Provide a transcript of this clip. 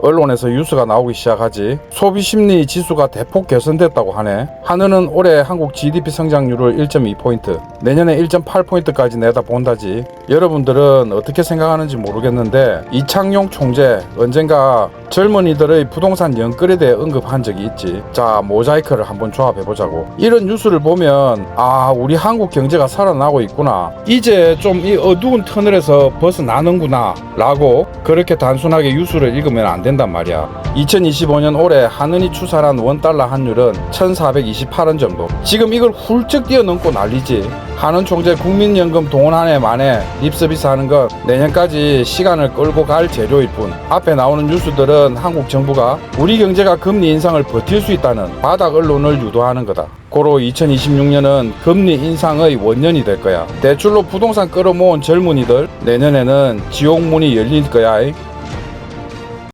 언론에서 뉴스가 나오기 시작하지 소비 심리 지수가 대폭 개선됐다고 하네. 한은은 올해 한국 GDP 성장률을 1.2포인트, 내년에 1.8포인트까지 내다 본다지. 여러분들은 어떻게 생각하는지 모르겠는데 이창용 총재 언젠가 젊은이들의 부동산 연끌에 대해 언급한 적이 있지. 자, 모자이크를 한번 조합해 보자고. 이런 뉴스를 보면 아, 우리 한국 경제가 살아나고 있구나. 이제 좀 이 어두운 터널에서 벗어나는구나. 라고 그렇게 단순하게 뉴스를 읽으면 안 된단 말이야. 2025년 올해 한은이 추산한 원달러 환율은 1428원 정도. 지금 이걸 훌쩍 뛰어넘고 난리지. 한은 총재 국민연금 동원 한해 만에 립서비스 하는 건 내년까지 시간을 끌고 갈 재료일 뿐. 앞에 나오는 뉴스들은 한국 정부가 우리 경제가 금리 인상을 버틸 수 있다는 바닥 언론을 유도하는 거다. 고로 2026년은 금리 인상의 원년이 될 거야. 대출로 부동산 끌어모은 젊은이들 내년에는 지옥문이 열릴 거야.